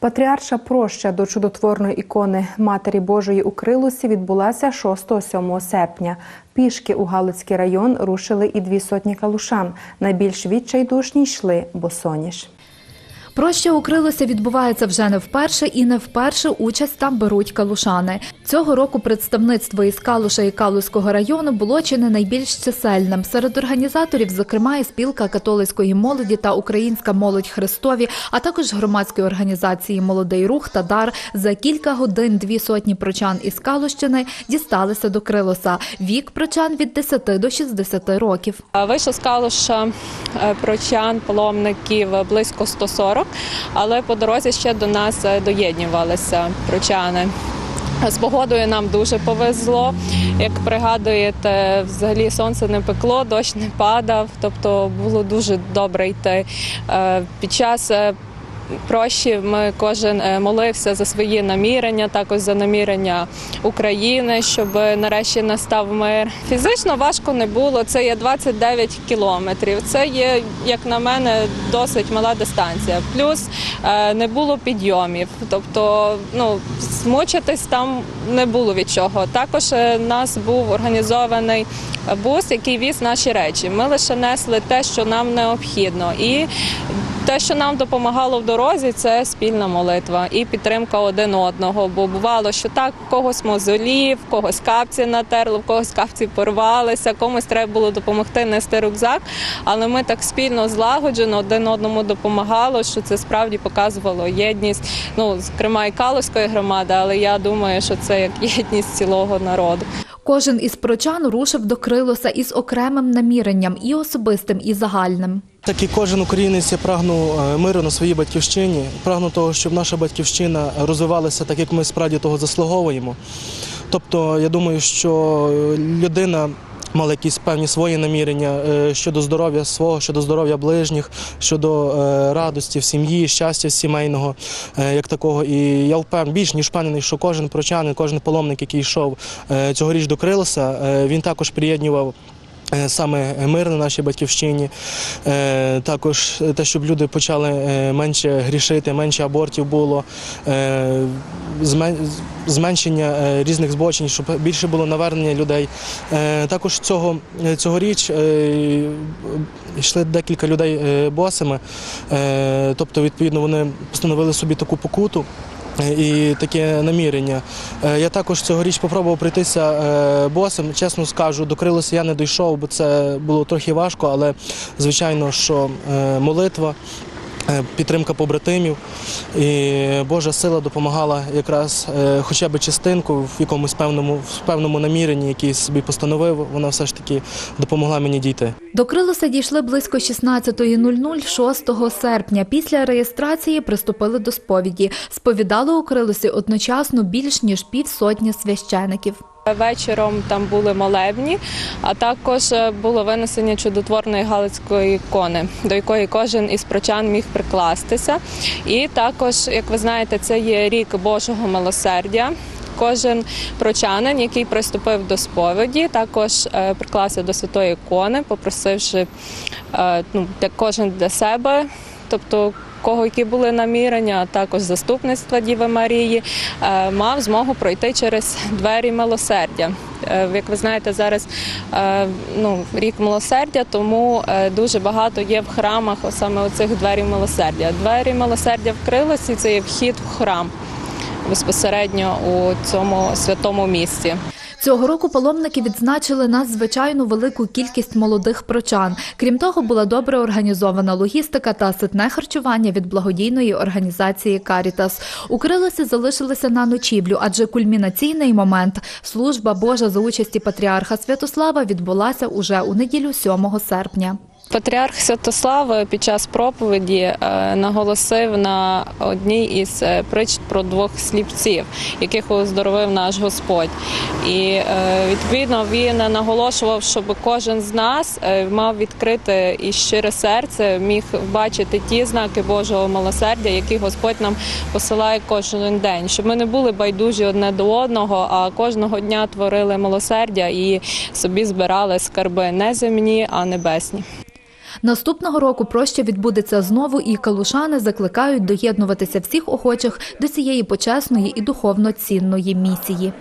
Патріарша проща до чудотворної ікони Матері Божої у Крилусі відбулася 6-7 серпня. Пішки у Галицький район рушили і дві сотні калушан. Найбільш відчайдушні йшли босоніж. Проща у Крилосі відбувається вже не вперше і не вперше участь там беруть калушани. Цього року представництво із Калуша і Калузького району було чи не найбільш чисельним. Серед організаторів, зокрема, і спілка католицької молоді та Українська молодь Христові, а також громадської організації Молодий рух та дар. За кілька годин дві сотні прочан із Калущини дісталися до Крилоса. Вік прочан від 10 до 60 років. Вийшло з Калуша е, прочан, паломників близько 140, але по дорозі ще до нас е, доєднювалися прочани. З погодою нам дуже повезло. Як пригадуєте, взагалі сонце не пекло, дощ не падав, тобто було дуже добре йти. Е, Під час е, прощі ми кожен е, молився за свої намірення, також за намірення України, щоб нарешті настав мир. Фізично важко не було. Це є 29 кілометрів. Це є, як на мене, досить мала дистанція. Плюс е, не було підйомів. Тобто, ну змучитись там не було від чого. Також е, нас був організований бус, який віз наші речі. Ми лише несли те, що нам необхідно, і те, що нам допомагало в дорозі, це спільна молитва і підтримка один одного. Бо бувало, що так в когось мозолів, в когось капці натерли, в когось капці порвалися, комусь треба було допомогти нести рюкзак. Але ми так спільно злагоджено один одному допомагало, що це справді показувало єдність. Ну, зокрема, і Калузької громади, але я думаю, що це як єдність цілого народу. Кожен із прочан рушив до Крилоса із окремим наміренням і особистим, і загальним. Так і кожен українець я прагну е, миру на своїй батьківщині, прагну того, щоб наша батьківщина розвивалася так, як ми справді того заслуговуємо. Тобто, я думаю, що людина. Мала якісь певні свої намірення е, щодо здоров'я свого, щодо здоров'я ближніх, щодо е, радості в сім'ї, щастя сімейного е, як такого. І я впевнений, більш ніж впевнений, що кожен прочанин, кожен паломник, який йшов цьогоріч до Крилоса, він також приєднював Е, Саме мир на нашій батьківщині, Е, також те, щоб люди почали е, менше грішити, менше абортів було, е, зменшення е, різних збочень, щоб більше було навернення людей. Е, Також цього цьогоріч е, йшли декілька людей е, босими, Е, тобто, відповідно, вони постановили собі таку покуту. Е, І таке намірення. Е, Я також цьогоріч спробував пройтися босом. Чесно скажу, до Крилоса я не дійшов, бо це було трохи важко, але звичайно, що е, молитва. Е, Підтримка побратимів і Божа сила допомагала якраз е, хоча б частинку в якомусь певному в певному наміренні, який собі постановив. Вона все ж таки допомогла мені дійти. До Крилоса дійшли близько 16.00 6 серпня. Після реєстрації приступили до сповіді. Сповідали у Крилосі одночасно більш ніж півсотні священиків. Вечором там були молебні, а також е, було винесення чудотворної галицької ікони, до якої кожен із прочан міг прикластися. І також, як ви знаєте, це є рік Божого милосердя. Кожен прочанин, який приступив до сповіді, також е, приклався до святої ікони, попросивши е, ну, кожен для себе, тобто кого які були намірення, а також заступництва Діви Марії, е, мав змогу пройти через двері милосердя. Е, Як ви знаєте, зараз е, ну, рік милосердя, тому дуже багато є в храмах саме оцих дверів милосердя. Двері милосердя вкрилися, і це є вхід в храм безпосередньо у цьому святому місці. Цього року паломники відзначили надзвичайну велику кількість молодих прочан. Крім того, була добре організована логістика та ситне харчування від благодійної організації Карітас. У залишилися на ночівлю, адже кульмінаційний момент служба Божа за участі патріарха Святослава відбулася уже у неділю 7 серпня. Патріарх Святослав під час проповіді е, наголосив на одній із е, притч про двох сліпців, яких оздоровив наш Господь. І е, відповідно він наголошував, щоб кожен з нас мав відкрите і щире серце, міг бачити ті знаки Божого милосердя, які Господь нам посилає кожен день, щоб ми не були байдужі одне до одного, а кожного дня творили милосердя і собі збирали скарби не земні, а небесні. Наступного року проща відбудеться знову, і калушани закликають доєднуватися всіх охочих до цієї почесної і духовно цінної місії.